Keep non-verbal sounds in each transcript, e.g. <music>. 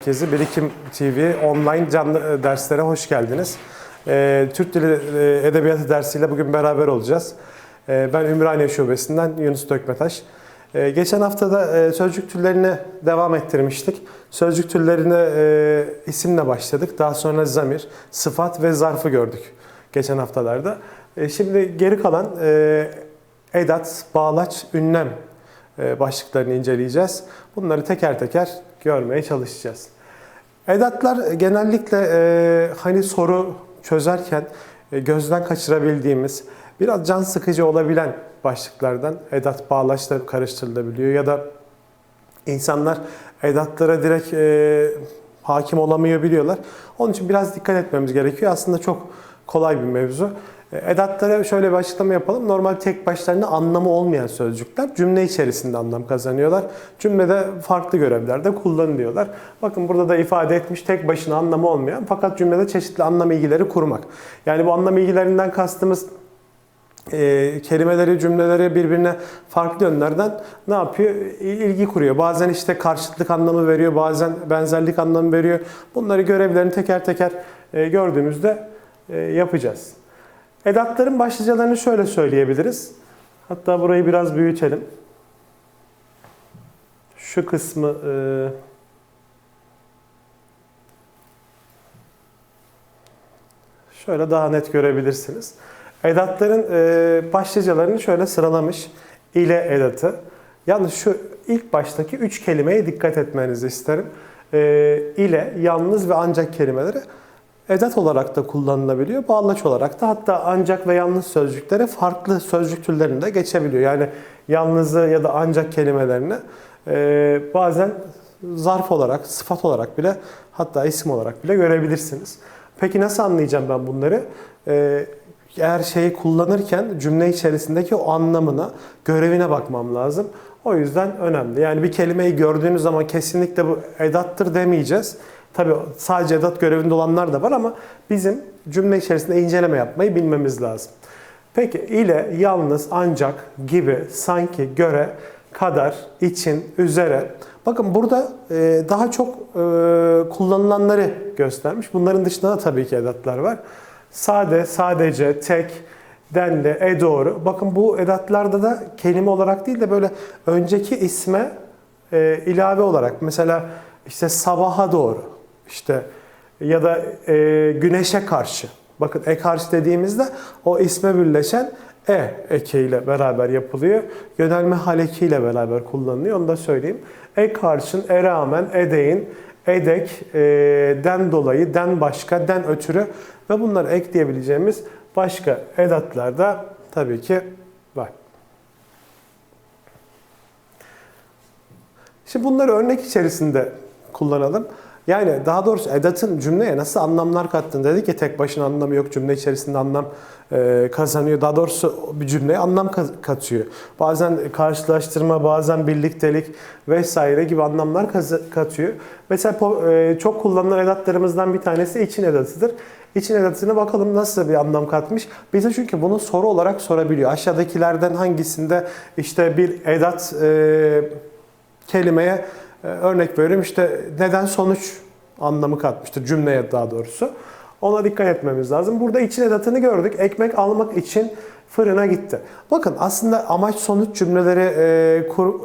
Merkezi Birikim TV online canlı e, derslere hoş geldiniz. Ee, Türk Dili e, Edebiyatı dersiyle bugün beraber olacağız. Ben Ümraniye Şubesi'nden Yunus Dökmetaş. Geçen haftada e, sözcük türlerine devam ettirmiştik. Sözcük türlerine e, isimle başladık. Daha sonra zamir, sıfat ve zarfı gördük geçen haftalarda. E, şimdi geri kalan e, edat, bağlaç, ünlem e, başlıklarını inceleyeceğiz. Bunları teker teker görmeye çalışacağız. Edatlar genellikle e, hani soru çözerken e, gözden kaçırabildiğimiz, biraz can sıkıcı olabilen başlıklardan edat bağlaçla karıştırılabiliyor ya da insanlar edatlara direkt e, hakim olamayabiliyorlar. Onun için biraz dikkat etmemiz gerekiyor. Aslında çok kolay bir mevzu. E, Edatlara şöyle bir açıklama yapalım. Normal tek başlarına anlamı olmayan sözcükler cümle içerisinde anlam kazanıyorlar. Cümlede farklı görevlerde kullanılıyorlar. Bakın burada da ifade etmiş tek başına anlamı olmayan fakat cümlede çeşitli anlam ilgileri kurmak. Yani bu anlam ilgilerinden kastımız e, kelimeleri, cümleleri birbirine farklı yönlerden ne yapıyor? İlgi kuruyor. Bazen işte karşıtlık anlamı veriyor, bazen benzerlik anlamı veriyor. Bunları görevlerini teker teker e, gördüğümüzde e, yapacağız. Edatların başlıcalarını şöyle söyleyebiliriz. Hatta burayı biraz büyütelim. Şu kısmı e, şöyle daha net görebilirsiniz. Edatların e, başlıcalarını şöyle sıralamış. İle edatı. Yalnız şu ilk baştaki üç kelimeye dikkat etmenizi isterim. E, ile, yalnız ve ancak kelimeleri edat olarak da kullanılabiliyor. Bağlaç olarak da hatta ancak ve yalnız sözcükleri farklı sözcük türlerinde geçebiliyor. Yani yalnızı ya da ancak kelimelerini e, bazen zarf olarak, sıfat olarak bile hatta isim olarak bile görebilirsiniz. Peki nasıl anlayacağım ben bunları? E, eğer şeyi kullanırken cümle içerisindeki o anlamına, görevine bakmam lazım. O yüzden önemli. Yani bir kelimeyi gördüğünüz zaman kesinlikle bu edattır demeyeceğiz. Tabii sadece edat görevinde olanlar da var ama bizim cümle içerisinde inceleme yapmayı bilmemiz lazım. Peki ile, yalnız, ancak, gibi, sanki, göre, kadar, için, üzere. Bakın burada e, daha çok e, kullanılanları göstermiş. Bunların dışında da tabii ki edatlar var. Sade, sadece, tek, denli, e doğru. Bakın bu edatlarda da kelime olarak değil de böyle önceki isme e, ilave olarak mesela işte sabaha doğru işte ya da e, güneşe karşı. Bakın e karşı dediğimizde o isme birleşen e ekiyle beraber yapılıyor. Yönelme hal ekiyle beraber kullanılıyor. Onu da söyleyeyim. E karşın, e rağmen, e deyin, edek, e, den dolayı, den başka, den ötürü ve bunları ekleyebileceğimiz başka edatlar da tabii ki var. Şimdi bunları örnek içerisinde kullanalım. Yani daha doğrusu edatın cümleye nasıl anlamlar kattığını dedik ya tek başına anlamı yok cümle içerisinde anlam e, kazanıyor. Daha doğrusu bir cümleye anlam ka- katıyor. Bazen karşılaştırma, bazen birliktelik vesaire gibi anlamlar katıyor. Mesela e, çok kullanılan edatlarımızdan bir tanesi için edatıdır. İçin edatına bakalım nasıl bir anlam katmış. Bize çünkü bunu soru olarak sorabiliyor. Aşağıdakilerden hangisinde işte bir edat e, kelimeye örnek veriyorum işte neden sonuç anlamı katmıştır cümleye daha doğrusu. Ona dikkat etmemiz lazım. Burada için edatını gördük. Ekmek almak için fırına gitti. Bakın aslında amaç sonuç cümleleri e, kur,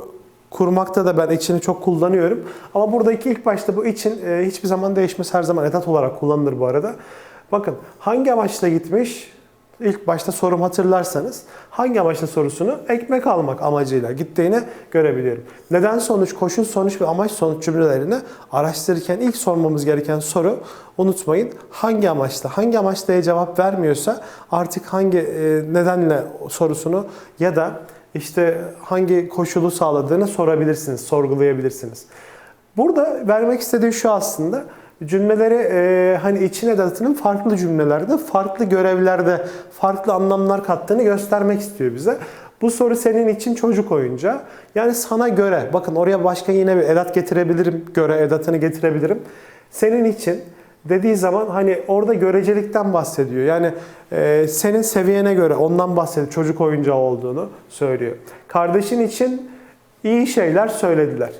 kurmakta da ben içini çok kullanıyorum. Ama buradaki ilk başta bu için e, hiçbir zaman değişmez. Her zaman edat olarak kullanılır bu arada. Bakın hangi amaçla gitmiş? İlk başta sorum hatırlarsanız hangi amaçla sorusunu ekmek almak amacıyla gittiğini görebiliyorum. Neden sonuç, koşul sonuç ve amaç sonuç cümlelerini araştırırken ilk sormamız gereken soru unutmayın hangi amaçla, hangi amaçla cevap vermiyorsa artık hangi e, nedenle sorusunu ya da işte hangi koşulu sağladığını sorabilirsiniz, sorgulayabilirsiniz. Burada vermek istediği şu aslında cümleleri e, hani için edatının farklı cümlelerde, farklı görevlerde, farklı anlamlar kattığını göstermek istiyor bize. Bu soru senin için çocuk oyuncağı. Yani sana göre, bakın oraya başka yine bir edat getirebilirim, göre edatını getirebilirim. Senin için dediği zaman hani orada görecelikten bahsediyor. Yani e, senin seviyene göre ondan bahsediyor, çocuk oyuncağı olduğunu söylüyor. Kardeşin için iyi şeyler söylediler.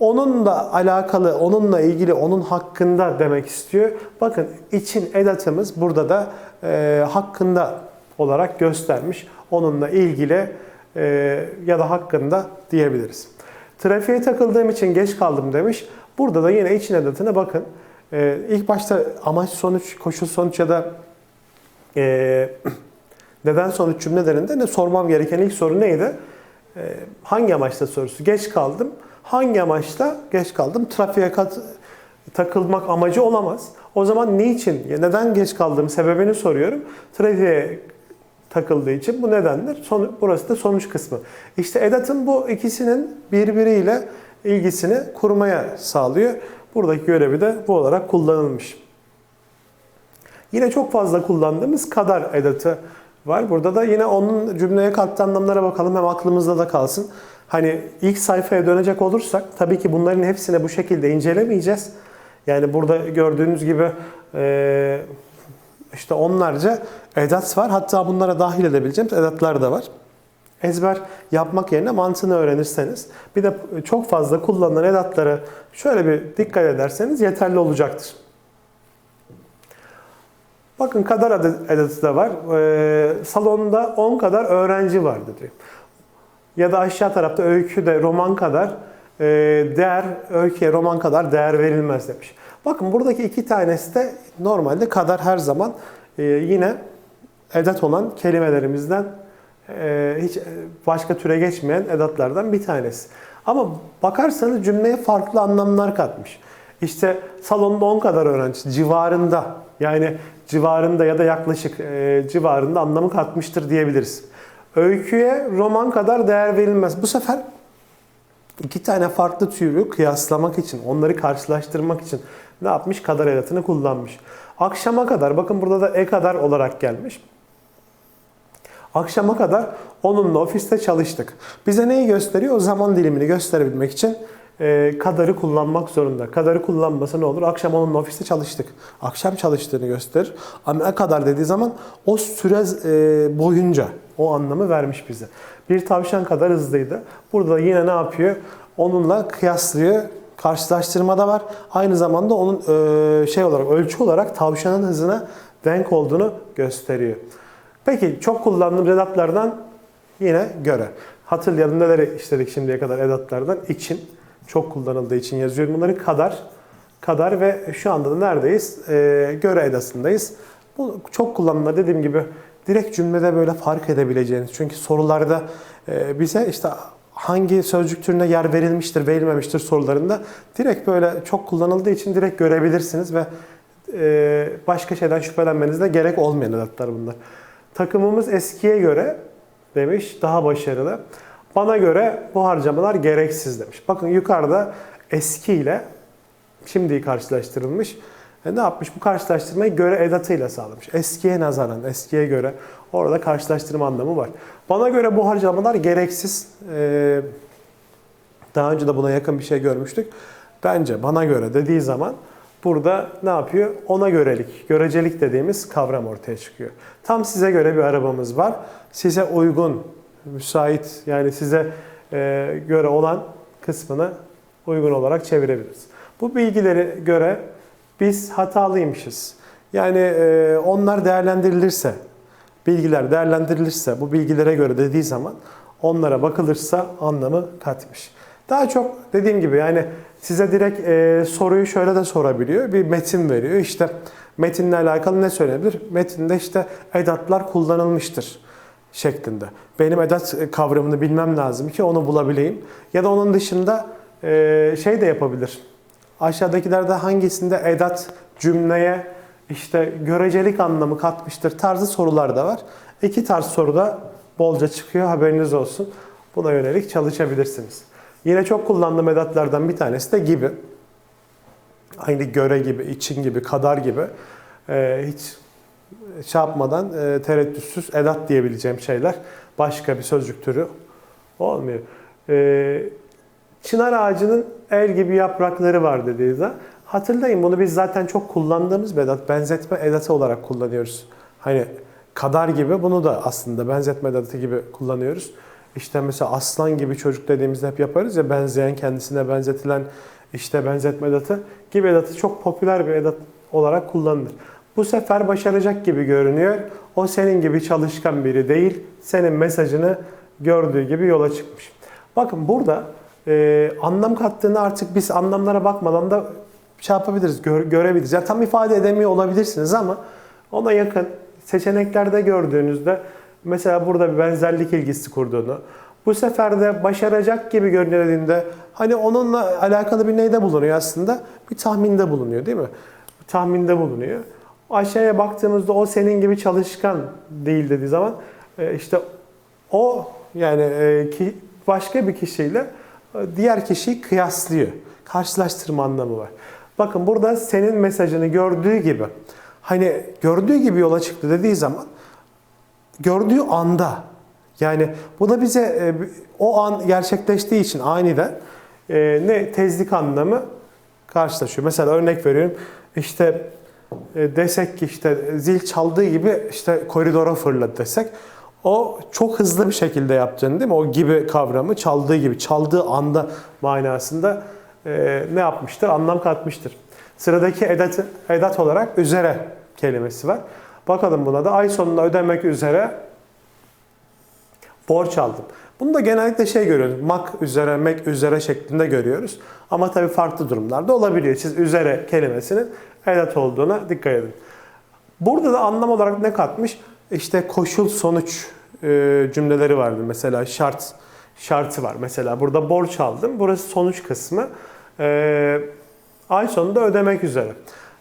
Onunla alakalı, onunla ilgili, onun hakkında demek istiyor. Bakın için edatımız burada da e, hakkında olarak göstermiş. Onunla ilgili e, ya da hakkında diyebiliriz. Trafiğe takıldığım için geç kaldım demiş. Burada da yine için edatına bakın. E, ilk başta amaç sonuç, koşul sonuç ya da e, <clears throat> neden sonuç cümlelerinde ne sormam gereken ilk soru neydi? E, hangi amaçla sorusu? Geç kaldım. Hangi amaçla geç kaldım? Trafiğe kat, takılmak amacı olamaz. O zaman niçin, ya neden geç kaldığım sebebini soruyorum. Trafiğe takıldığı için bu nedendir. Sonu, burası da sonuç kısmı. İşte edatın bu ikisinin birbiriyle ilgisini kurmaya sağlıyor. Buradaki görevi de bu olarak kullanılmış. Yine çok fazla kullandığımız kadar edatı var. Burada da yine onun cümleye kattığı anlamlara bakalım hem aklımızda da kalsın. Hani ilk sayfaya dönecek olursak tabii ki bunların hepsini bu şekilde incelemeyeceğiz. Yani burada gördüğünüz gibi e, işte onlarca edat var. Hatta bunlara dahil edebileceğimiz edatlar da var. Ezber yapmak yerine mantığını öğrenirseniz bir de çok fazla kullanılan edatlara şöyle bir dikkat ederseniz yeterli olacaktır. Bakın kadar edatı da var. Ee, salonda 10 kadar öğrenci vardı diyor. Ya da aşağı tarafta öyküde roman kadar e, değer, öyküye roman kadar değer verilmez demiş. Bakın buradaki iki tanesi de normalde kadar her zaman e, yine edat olan kelimelerimizden e, hiç başka türe geçmeyen edatlardan bir tanesi. Ama bakarsanız cümleye farklı anlamlar katmış. İşte salonda 10 kadar öğrenci civarında yani civarında ya da yaklaşık e, civarında anlamı katmıştır diyebiliriz. Öyküye roman kadar değer verilmez. Bu sefer iki tane farklı türü kıyaslamak için, onları karşılaştırmak için ne yapmış? Kadar edatını kullanmış. Akşama kadar, bakın burada da e kadar olarak gelmiş. Akşama kadar onunla ofiste çalıştık. Bize neyi gösteriyor? O zaman dilimini gösterebilmek için e, kadarı kullanmak zorunda. Kadarı kullanmasa ne olur? Akşam onunla ofiste çalıştık. Akşam çalıştığını gösterir. Ama kadar dediği zaman o süre e, boyunca o anlamı vermiş bize. Bir tavşan kadar hızlıydı. Burada yine ne yapıyor? Onunla kıyaslıyor. Karşılaştırma da var. Aynı zamanda onun e, şey olarak ölçü olarak tavşanın hızına denk olduğunu gösteriyor. Peki çok kullandığım edatlardan yine göre. Hatırlayalım neleri işledik şimdiye kadar edatlardan. için çok kullanıldığı için yazıyorum bunları. Kadar, kadar ve şu anda da neredeyiz? Ee, göre edasındayız. Bu çok kullanılan dediğim gibi direkt cümlede böyle fark edebileceğiniz. Çünkü sorularda e, bize işte hangi sözcük türüne yer verilmiştir, verilmemiştir sorularında direkt böyle çok kullanıldığı için direkt görebilirsiniz ve e, başka şeyden şüphelenmenize gerek olmayan edatlar bunlar. Takımımız eskiye göre demiş daha başarılı. Bana göre bu harcamalar gereksiz demiş. Bakın yukarıda eski ile şimdiyi karşılaştırılmış. E ne yapmış? Bu karşılaştırmayı göre edatıyla sağlamış. Eskiye nazaran, eskiye göre orada karşılaştırma anlamı var. Bana göre bu harcamalar gereksiz. Ee, daha önce de buna yakın bir şey görmüştük. Bence bana göre dediği zaman burada ne yapıyor? Ona görelik, görecelik dediğimiz kavram ortaya çıkıyor. Tam size göre bir arabamız var. Size uygun, müsait yani size e, göre olan kısmını uygun olarak çevirebiliriz. Bu bilgileri göre biz hatalıymışız. Yani e, onlar değerlendirilirse, bilgiler değerlendirilirse, bu bilgilere göre dediği zaman onlara bakılırsa anlamı katmış. Daha çok dediğim gibi yani size direkt e, soruyu şöyle de sorabiliyor. Bir metin veriyor. İşte metinle alakalı ne söylenebilir? Metinde işte edatlar kullanılmıştır şeklinde. Benim edat kavramını bilmem lazım ki onu bulabileyim. Ya da onun dışında e, şey de yapabilir. Aşağıdakilerde hangisinde edat cümleye işte görecelik anlamı katmıştır tarzı sorular da var. İki tarz soruda bolca çıkıyor haberiniz olsun. Buna yönelik çalışabilirsiniz. Yine çok kullandığım edatlardan bir tanesi de gibi. Aynı göre gibi, için gibi, kadar gibi. Ee, hiç şey yapmadan e, tereddütsüz edat diyebileceğim şeyler. Başka bir sözcük türü olmuyor. Ee, çınar ağacının el gibi yaprakları var dediğinizde hatırlayın bunu biz zaten çok kullandığımız bir edat, benzetme edatı olarak kullanıyoruz. Hani kadar gibi bunu da aslında benzetme edatı gibi kullanıyoruz. işte mesela aslan gibi çocuk dediğimizde hep yaparız ya benzeyen kendisine benzetilen işte benzetme edatı gibi edatı çok popüler bir edat olarak kullanılır. Bu sefer başaracak gibi görünüyor. O senin gibi çalışkan biri değil. Senin mesajını gördüğü gibi yola çıkmış. Bakın burada e, anlam kattığını artık biz anlamlara bakmadan da şey yapabiliriz, gör- görebiliriz. Yani tam ifade edemiyor olabilirsiniz ama ona yakın seçeneklerde gördüğünüzde mesela burada bir benzerlik ilgisi kurduğunu, bu sefer de başaracak gibi görünüldüğünde hani onunla alakalı bir neyde bulunuyor aslında? Bir tahminde bulunuyor değil mi? Bir tahminde bulunuyor. Aşağıya baktığımızda o senin gibi çalışkan değil dediği zaman e, işte o yani e, ki başka bir kişiyle e, diğer kişiyi kıyaslıyor. Karşılaştırma anlamı var. Bakın burada senin mesajını gördüğü gibi hani gördüğü gibi yola çıktı dediği zaman gördüğü anda yani bu da bize o an gerçekleştiği için aniden ne tezlik anlamı karşılaşıyor. Mesela örnek veriyorum işte desek ki işte zil çaldığı gibi işte koridora fırladı desek o çok hızlı bir şekilde yaptığını değil mi? O gibi kavramı çaldığı gibi, çaldığı anda manasında e, ne yapmıştır? Anlam katmıştır. Sıradaki edat, edat olarak üzere kelimesi var. Bakalım buna da ay sonunda ödemek üzere borç aldım. Bunu da genellikle şey görüyoruz. Mak üzere, mek üzere şeklinde görüyoruz. Ama tabii farklı durumlarda olabiliyor. Siz üzere kelimesinin edat olduğuna dikkat edin. Burada da anlam olarak ne katmış? İşte koşul sonuç e, cümleleri vardı. Mesela şart şartı var. Mesela burada borç aldım. Burası sonuç kısmı. E, ay sonunda ödemek üzere.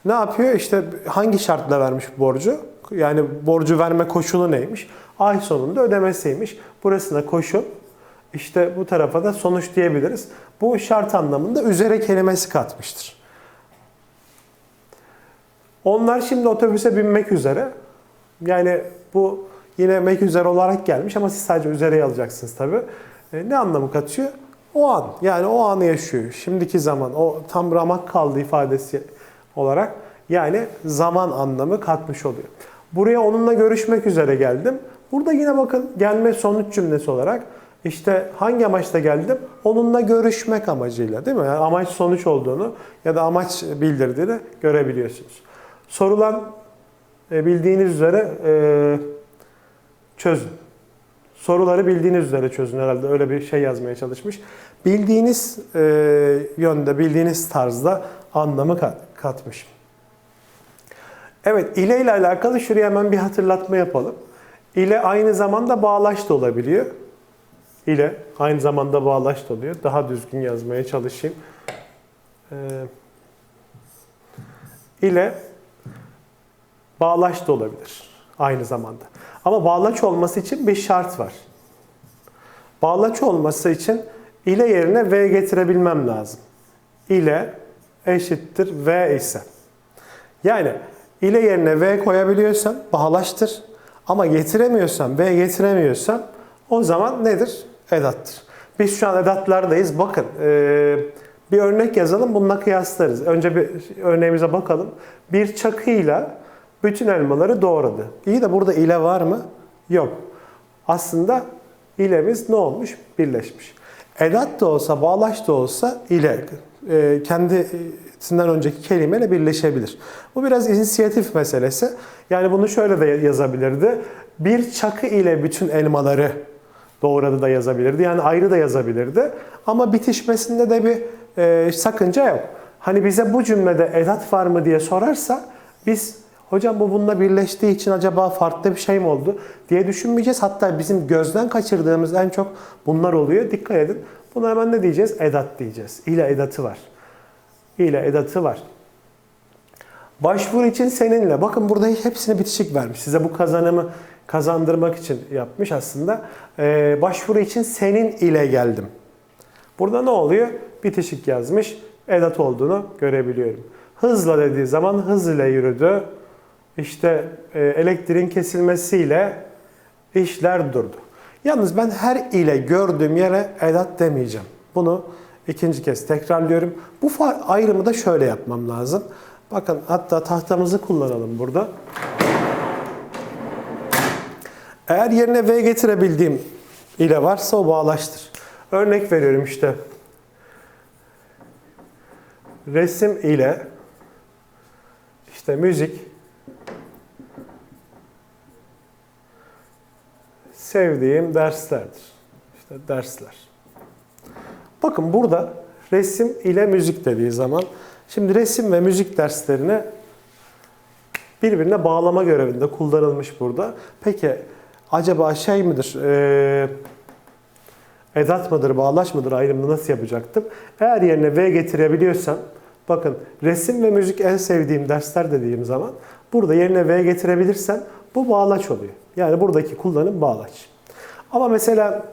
Ne yapıyor? İşte hangi şartla vermiş borcu? Yani borcu verme koşulu neymiş? Ay sonunda ödemesiymiş. Burası da koşul. İşte bu tarafa da sonuç diyebiliriz. Bu şart anlamında üzere kelimesi katmıştır. Onlar şimdi otobüse binmek üzere. Yani bu yine mek üzere olarak gelmiş ama siz sadece üzereye alacaksınız tabii. E, ne anlamı katıyor? O an. Yani o anı yaşıyor. Şimdiki zaman. O tam ramak kaldı ifadesi olarak. Yani zaman anlamı katmış oluyor. Buraya onunla görüşmek üzere geldim. Burada yine bakın gelme sonuç cümlesi olarak işte hangi amaçla geldim? Onunla görüşmek amacıyla değil mi? Yani amaç sonuç olduğunu ya da amaç bildirdiğini görebiliyorsunuz. Sorulan e, bildiğiniz üzere e, çözün. Soruları bildiğiniz üzere çözün herhalde öyle bir şey yazmaya çalışmış. Bildiğiniz e, yönde, bildiğiniz tarzda anlamı kat- katmış. Evet, ile ile alakalı şuraya hemen bir hatırlatma yapalım. İle aynı zamanda bağlaç da olabiliyor. İle aynı zamanda bağlaç da oluyor. Daha düzgün yazmaya çalışayım. Ee, ile bağlaç da olabilir aynı zamanda. Ama bağlaç olması için bir şart var. Bağlaç olması için ile yerine v getirebilmem lazım. İle eşittir v ise. Yani ile yerine v koyabiliyorsam bağlaçtır. Ama getiremiyorsam, v getiremiyorsam o zaman nedir? Edattır. Biz şu an edatlardayız. Bakın e, bir örnek yazalım bununla kıyaslarız. Önce bir örneğimize bakalım. Bir çakıyla bütün elmaları doğradı. İyi de burada ile var mı? Yok. Aslında ilemiz ne olmuş? Birleşmiş. Edat da olsa, bağlaç da olsa ile e, kendisinden önceki kelimeyle birleşebilir. Bu biraz inisiyatif meselesi. Yani bunu şöyle de yazabilirdi. Bir çakı ile bütün elmaları doğradı da yazabilirdi. Yani ayrı da yazabilirdi. Ama bitişmesinde de bir e, sakınca yok. Hani bize bu cümlede edat var mı diye sorarsa biz hocam bu bununla birleştiği için acaba farklı bir şey mi oldu diye düşünmeyeceğiz. Hatta bizim gözden kaçırdığımız en çok bunlar oluyor. Dikkat edin. Buna hemen ne diyeceğiz? Edat diyeceğiz. İle edatı var. İle edatı var. Başvuru için seninle. Bakın burada hepsini bitişik vermiş. Size bu kazanımı kazandırmak için yapmış aslında. Ee, başvuru için senin ile geldim. Burada ne oluyor? Bitişik yazmış. Edat olduğunu görebiliyorum. Hızla dediği zaman hız ile yürüdü. İşte e, elektriğin kesilmesiyle işler durdu. Yalnız ben her ile gördüğüm yere edat demeyeceğim. Bunu ikinci kez tekrarlıyorum. Bu ayrımı da şöyle yapmam lazım. Bakın hatta tahtamızı kullanalım burada. Eğer yerine V getirebildiğim ile varsa o bağlaçtır. Örnek veriyorum işte. Resim ile işte müzik sevdiğim derslerdir. İşte dersler. Bakın burada resim ile müzik dediği zaman şimdi resim ve müzik derslerini birbirine bağlama görevinde kullanılmış burada. Peki acaba şey midir? eee, edat mıdır, bağlaç mıdır ayrımını nasıl yapacaktım? Eğer yerine V getirebiliyorsam bakın resim ve müzik en sevdiğim dersler dediğim zaman burada yerine V getirebilirsem bu bağlaç oluyor. Yani buradaki kullanım bağlaç. Ama mesela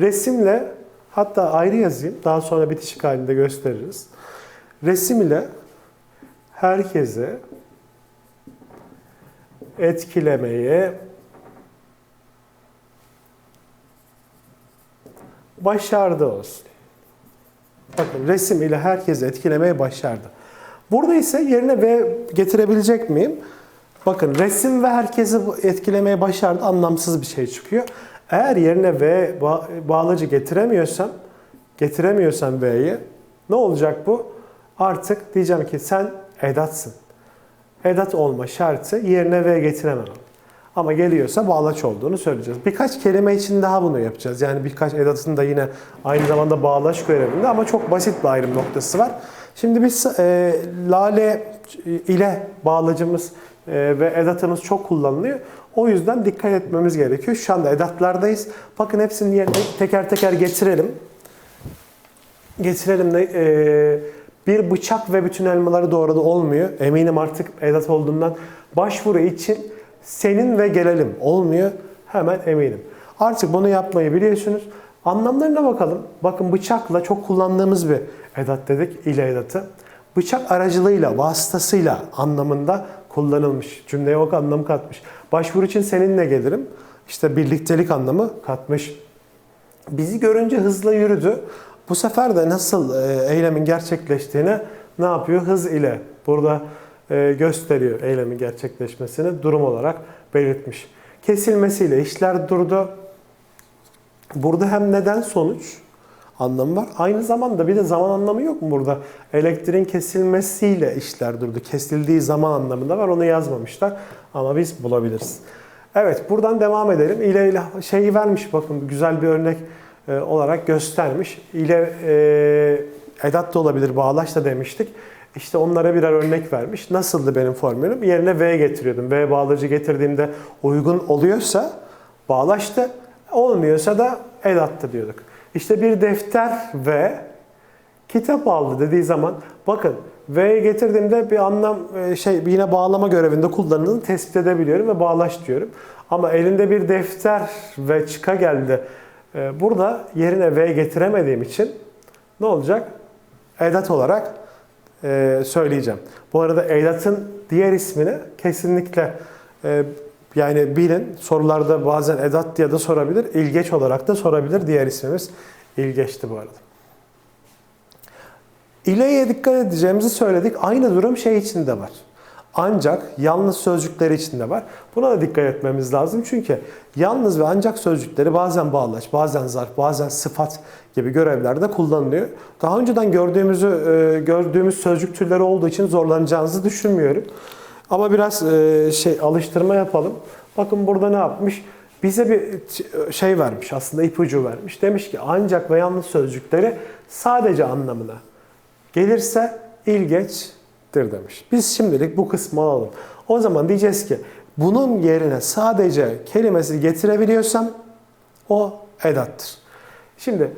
resimle hatta ayrı yazayım daha sonra bitişik halinde gösteririz. Resim ile herkese etkilemeye başardı olsun. Bakın resim ile herkesi etkilemeye başardı. Burada ise yerine V getirebilecek miyim? Bakın resim ve herkesi etkilemeye başardı anlamsız bir şey çıkıyor. Eğer yerine V ba- bağlacı getiremiyorsam, getiremiyorsam V'yi ne olacak bu? Artık diyeceğim ki sen edatsın. Edat olma şartı yerine V getiremem. Ama geliyorsa bağlaç olduğunu söyleyeceğiz. Birkaç kelime için daha bunu yapacağız. Yani birkaç edatın da yine aynı zamanda bağlaç görevinde ama çok basit bir ayrım noktası var. Şimdi biz e, lale ile bağlacımız e, ve edatımız çok kullanılıyor. O yüzden dikkat etmemiz gerekiyor. Şu anda edatlardayız. Bakın hepsini teker teker getirelim. Getirelim de e, bir bıçak ve bütün elmaları doğradı olmuyor. Eminim artık edat olduğundan başvuru için senin ve gelelim olmuyor. Hemen eminim. Artık bunu yapmayı biliyorsunuz. Anlamlarına bakalım. Bakın bıçakla çok kullandığımız bir edat dedik. ile edatı. Bıçak aracılığıyla, vasıtasıyla anlamında kullanılmış. Cümleye bak anlam katmış. Başvuru için seninle gelirim. İşte birliktelik anlamı katmış. Bizi görünce hızla yürüdü. Bu sefer de nasıl e, eylemin gerçekleştiğini ne yapıyor? Hız ile burada e, gösteriyor eylemin gerçekleşmesini durum olarak belirtmiş. Kesilmesiyle işler durdu. Burada hem neden sonuç anlamı var. Aynı zamanda bir de zaman anlamı yok mu burada? Elektriğin kesilmesiyle işler durdu. Kesildiği zaman anlamında var. Onu yazmamışlar. Ama biz bulabiliriz. Evet buradan devam edelim. İle ile şeyi vermiş bakın güzel bir örnek e, olarak göstermiş. İle e, edat da olabilir, bağlaç da demiştik. İşte onlara birer örnek vermiş. Nasıldı benim formülüm? Yerine V getiriyordum. V bağlacı getirdiğimde uygun oluyorsa bağlaçtı. Olmuyorsa da edattı diyorduk. İşte bir defter ve kitap aldı dediği zaman bakın V'ye getirdiğimde bir anlam e, şey yine bağlama görevinde kullanıldığını tespit edebiliyorum ve bağlaç diyorum. Ama elinde bir defter ve çıka geldi. E, Burada yerine V getiremediğim için ne olacak? Edat olarak e, söyleyeceğim. Bu arada edatın diğer ismini kesinlikle yani bilin sorularda bazen edat diye de sorabilir. İlgeç olarak da sorabilir. Diğer ismimiz ilgeçti bu arada. İleye dikkat edeceğimizi söyledik. Aynı durum şey içinde var. Ancak yalnız sözcükleri içinde var. Buna da dikkat etmemiz lazım. Çünkü yalnız ve ancak sözcükleri bazen bağlaç, bazen zarf, bazen sıfat gibi görevlerde kullanılıyor. Daha önceden gördüğümüzü e, gördüğümüz sözcük türleri olduğu için zorlanacağınızı düşünmüyorum. Ama biraz e, şey alıştırma yapalım. Bakın burada ne yapmış? Bize bir şey vermiş aslında ipucu vermiş. Demiş ki ancak ve yalnız sözcükleri sadece anlamına gelirse ilgeçtir demiş. Biz şimdilik bu kısmı alalım. O zaman diyeceğiz ki bunun yerine sadece kelimesi getirebiliyorsam o edattır. Şimdi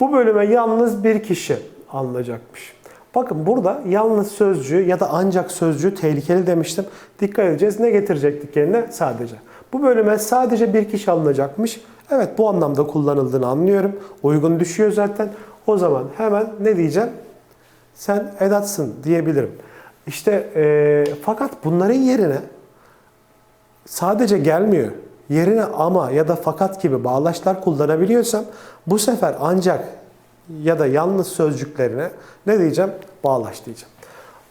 bu bölüme yalnız bir kişi alınacakmış. Bakın burada yalnız sözcüğü ya da ancak sözcüğü tehlikeli demiştim. Dikkat edeceğiz. Ne getirecektik yerine? Sadece. Bu bölüme sadece bir kişi alınacakmış. Evet bu anlamda kullanıldığını anlıyorum. Uygun düşüyor zaten. O zaman hemen ne diyeceğim? Sen edatsın diyebilirim. İşte e, fakat bunların yerine sadece gelmiyor. Yerine ama ya da fakat gibi bağlaçlar kullanabiliyorsam bu sefer ancak ya da yalnız sözcüklerine ne diyeceğim? Bağlaç diyeceğim.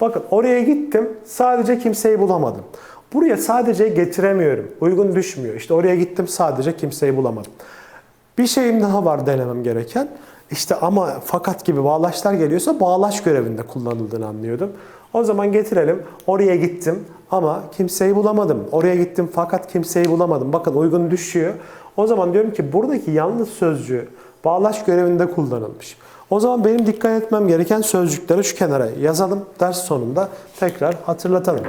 Bakın oraya gittim sadece kimseyi bulamadım. Buraya sadece getiremiyorum. Uygun düşmüyor. İşte oraya gittim sadece kimseyi bulamadım. Bir şeyim daha var denemem gereken. İşte ama fakat gibi bağlaçlar geliyorsa bağlaç görevinde kullanıldığını anlıyordum. O zaman getirelim. Oraya gittim ama kimseyi bulamadım. Oraya gittim fakat kimseyi bulamadım. Bakın uygun düşüyor. O zaman diyorum ki buradaki yalnız sözcüğü bağlaç görevinde kullanılmış. O zaman benim dikkat etmem gereken sözcükleri şu kenara yazalım. Ders sonunda tekrar hatırlatalım.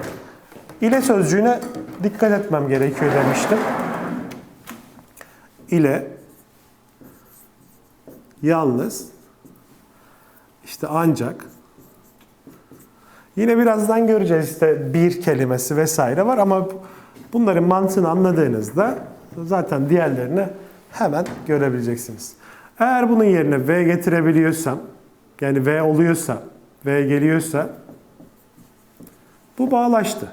İle sözcüğüne dikkat etmem gerekiyor demiştim. İle yalnız işte ancak yine birazdan göreceğiz işte bir kelimesi vesaire var ama bunların mantığını anladığınızda zaten diğerlerini hemen görebileceksiniz. Eğer bunun yerine V getirebiliyorsam yani V oluyorsa V geliyorsa bu bağlaştı.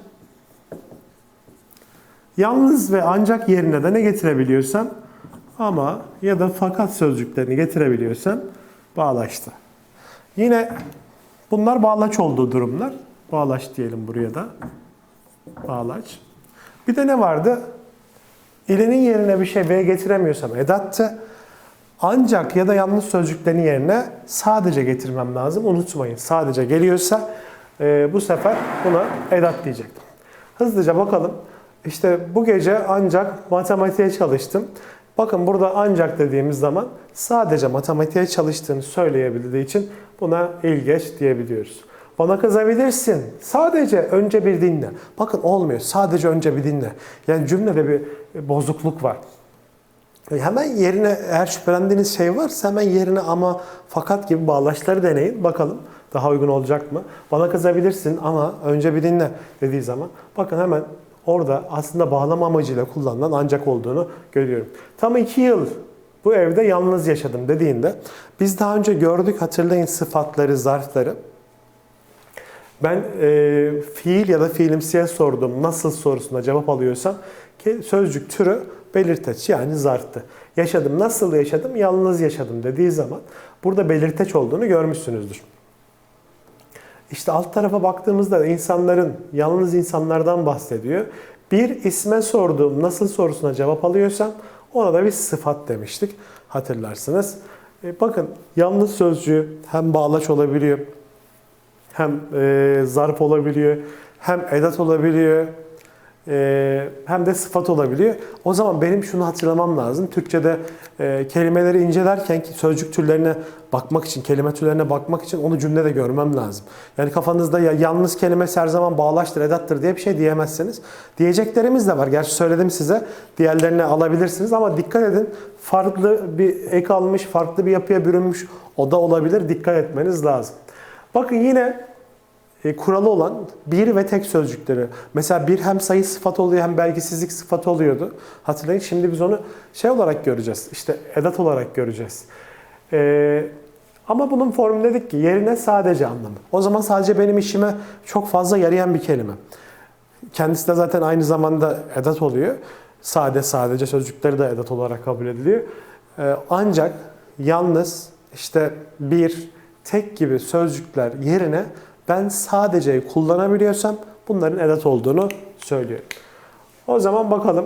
Yalnız ve ancak yerine de ne getirebiliyorsam ama ya da fakat sözcüklerini getirebiliyorsam bağlaştı. Yine bunlar bağlaç olduğu durumlar. Bağlaç diyelim buraya da. Bağlaç. Bir de ne vardı? İlenin yerine bir şey V getiremiyorsam edattı. Ancak ya da yalnız sözcüklerin yerine sadece getirmem lazım. Unutmayın. Sadece geliyorsa e, bu sefer buna edat diyecektim. Hızlıca bakalım. İşte bu gece ancak matematiğe çalıştım. Bakın burada ancak dediğimiz zaman sadece matematiğe çalıştığını söyleyebildiği için buna ilgeç diyebiliyoruz. Bana kızabilirsin. Sadece önce bir dinle. Bakın olmuyor. Sadece önce bir dinle. Yani cümlede bir bozukluk var. E, Hemen yerine eğer şüphelendiğiniz şey varsa hemen yerine ama fakat gibi bağlaçları deneyin. Bakalım daha uygun olacak mı? Bana kızabilirsin ama önce bir dinle dediği zaman bakın hemen orada aslında bağlama amacıyla kullanılan ancak olduğunu görüyorum. Tam iki yıl bu evde yalnız yaşadım dediğinde biz daha önce gördük hatırlayın sıfatları, zarfları. Ben e, fiil ya da fiilimsiye sordum nasıl sorusuna cevap alıyorsam ki sözcük türü belirteç yani zarftı. Yaşadım nasıl yaşadım yalnız yaşadım dediği zaman burada belirteç olduğunu görmüşsünüzdür. İşte alt tarafa baktığımızda insanların, yalnız insanlardan bahsediyor. Bir isme sorduğum nasıl sorusuna cevap alıyorsam ona da bir sıfat demiştik hatırlarsınız. E, bakın yalnız sözcüğü hem bağlaç olabiliyor, hem e, zarf olabiliyor, hem edat olabiliyor, e, hem de sıfat olabiliyor. O zaman benim şunu hatırlamam lazım. Türkçe'de e, kelimeleri incelerken ki sözcük türlerine bakmak için, kelime türlerine bakmak için onu cümlede görmem lazım. Yani kafanızda ya yalnız kelime her zaman bağlaştır, edattır diye bir şey diyemezsiniz. Diyeceklerimiz de var. Gerçi söyledim size. Diğerlerini alabilirsiniz ama dikkat edin. Farklı bir ek almış, farklı bir yapıya bürünmüş o da olabilir. Dikkat etmeniz lazım. Bakın yine e, kuralı olan bir ve tek sözcükleri. Mesela bir hem sayı sıfat oluyor hem belgisizlik sıfatı oluyordu. Hatırlayın şimdi biz onu şey olarak göreceğiz. İşte edat olarak göreceğiz. E, ama bunun formülü dedik ki yerine sadece anlamı. O zaman sadece benim işime çok fazla yarayan bir kelime. Kendisi de zaten aynı zamanda edat oluyor. Sade sadece sözcükleri de edat olarak kabul ediliyor. E, ancak yalnız işte bir tek gibi sözcükler yerine ben sadece kullanabiliyorsam bunların edat olduğunu söylüyorum. O zaman bakalım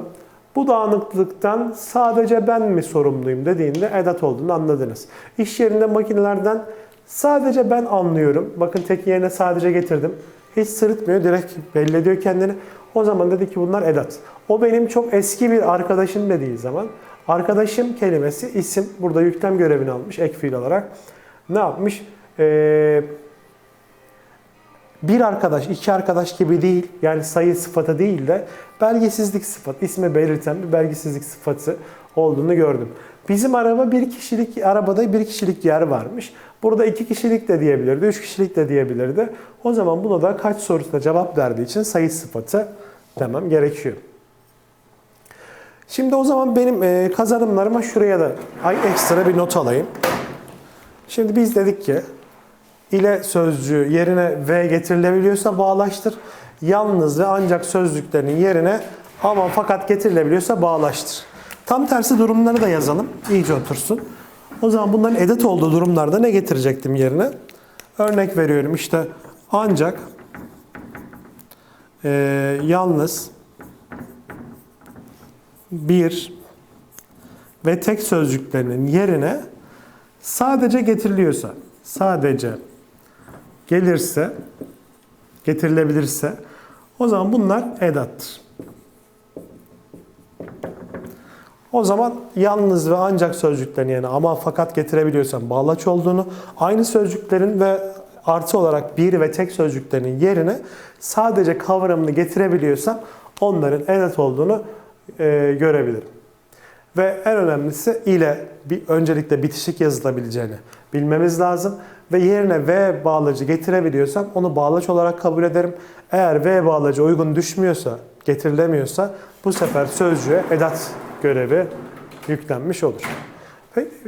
bu dağınıklıktan sadece ben mi sorumluyum dediğinde edat olduğunu anladınız. İş yerinde makinelerden sadece ben anlıyorum. Bakın tek yerine sadece getirdim. Hiç sırıtmıyor. Direkt belli ediyor kendini. O zaman dedi ki bunlar edat. O benim çok eski bir arkadaşım dediği zaman arkadaşım kelimesi isim. Burada yüklem görevini almış ek fiil olarak. Ne yapmış? Eee bir arkadaş, iki arkadaş gibi değil, yani sayı sıfatı değil de belgesizlik sıfatı, ismi belirten bir belgesizlik sıfatı olduğunu gördüm. Bizim araba bir kişilik, arabada bir kişilik yer varmış. Burada iki kişilik de diyebilirdi, üç kişilik de diyebilirdi. O zaman buna da kaç sorusuna cevap verdiği için sayı sıfatı demem gerekiyor. Şimdi o zaman benim e, kazanımlarıma şuraya da ay ekstra bir not alayım. Şimdi biz dedik ki ile sözcüğü yerine V getirilebiliyorsa bağlaştır. Yalnız ve ancak sözcüklerinin yerine ama fakat getirilebiliyorsa bağlaştır. Tam tersi durumları da yazalım. İyice otursun. O zaman bunların edat olduğu durumlarda ne getirecektim yerine? Örnek veriyorum işte ancak e, yalnız bir ve tek sözcüklerinin yerine sadece getiriliyorsa, sadece gelirse, getirilebilirse o zaman bunlar edattır. O zaman yalnız ve ancak sözcüklerin yerine ama fakat getirebiliyorsan bağlaç olduğunu, aynı sözcüklerin ve artı olarak bir ve tek sözcüklerinin yerine sadece kavramını getirebiliyorsam onların edat olduğunu e, görebilirim. Ve en önemlisi ile bir öncelikle bitişik yazılabileceğini bilmemiz lazım. Ve yerine V bağlacı getirebiliyorsam onu bağlaç olarak kabul ederim. Eğer V bağlacı uygun düşmüyorsa, getirilemiyorsa bu sefer sözcüğe edat görevi yüklenmiş olur.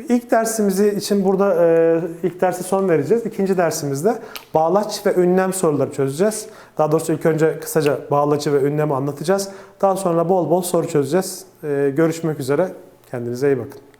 İlk dersimizi için burada e, ilk derse son vereceğiz. İkinci dersimizde bağlaç ve ünlem soruları çözeceğiz. Daha doğrusu ilk önce kısaca bağlacı ve ünlemi anlatacağız. Daha sonra bol bol soru çözeceğiz. E, görüşmek üzere. Kendinize iyi bakın.